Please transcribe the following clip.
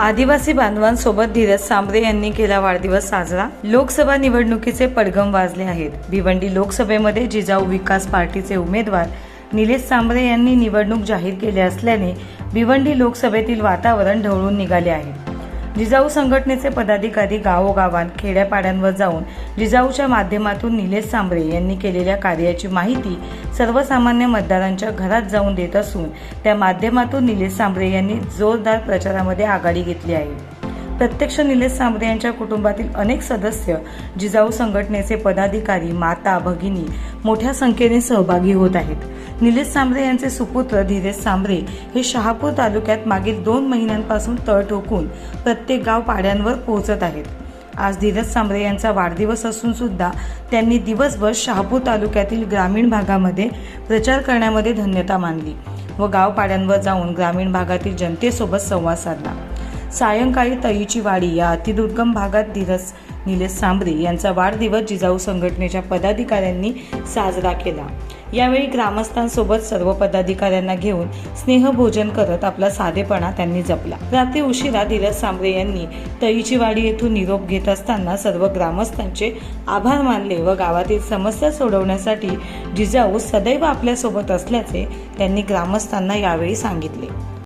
आदिवासी बांधवांसोबत धीरज सांबरे यांनी केला वाढदिवस साजरा. लोकसभा निवडणुकीचे पडगम वाजले आहेत. भिवंडी लोकसभेमध्ये जिजाऊ विकास पार्टीचे उमेदवार निलेश सांबरे यांनी निवडणूक जाहीर केली असल्याने भिवंडी लोकसभेतील वातावरण ढवळून निघाले आहे. जिजाऊ संघटनेचे पदाधिकारी गावोगावात खेड्यापाड्यांवर जाऊन जिजाऊच्या माध्यमातून निलेश सांबरे यांनी केलेल्या कार्याची माहिती सर्वसामान्य मतदारांच्या घरात जाऊन देत असून त्या माध्यमातून निलेश सांबरे यांनी जोरदार प्रचारामध्ये आघाडी घेतली आहे. प्रत्यक्ष निलेश सांबरे यांच्या कुटुंबातील अनेक सदस्य जिजाऊ संघटनेचे पदाधिकारी माता भगिनी मोठ्या संख्येने सहभागी होत आहेत. निलेश सांबरे यांचे सुपुत्र धीरज सांबरे हे शहापूर तालुक्यात मागील दोन महिन्यांपासून तळ ठोकून प्रत्येक गाव पाड्यांवर पोहोचत आहेत. आज धीरज सांबरे यांचा वाढदिवस असून सुद्धा त्यांनी दिवसभर शहापूर तालुक्यातील ग्रामीण भागामध्ये प्रचार करण्यामध्ये धन्यता मानली व गावपाड्यांवर जाऊन ग्रामीण भागातील जनतेसोबत संवाद साधला. सायंकाळी तईची वाडी या अतिदुर्गम भागात धीरज निलेश सांबरे यांचा वाढदिवस जिजाऊ संघटनेच्या पदाधिकाऱ्यांनी साजरा केला. यावेळी ग्रामस्थांसोबत सर्व पदाधिकाऱ्यांना घेऊन स्नेहभोजन करत आपला साधेपणा त्यांनी जपला. रात्री उशिरा धीरज सांबरे यांनी तईची वाडी येथून निरोप घेत असताना सर्व ग्रामस्थांचे आभार मानले व गावातील समस्या सोडवण्यासाठी जिजाऊ सदैव आपल्यासोबत असल्याचे त्यांनी ग्रामस्थांना यावेळी सांगितले.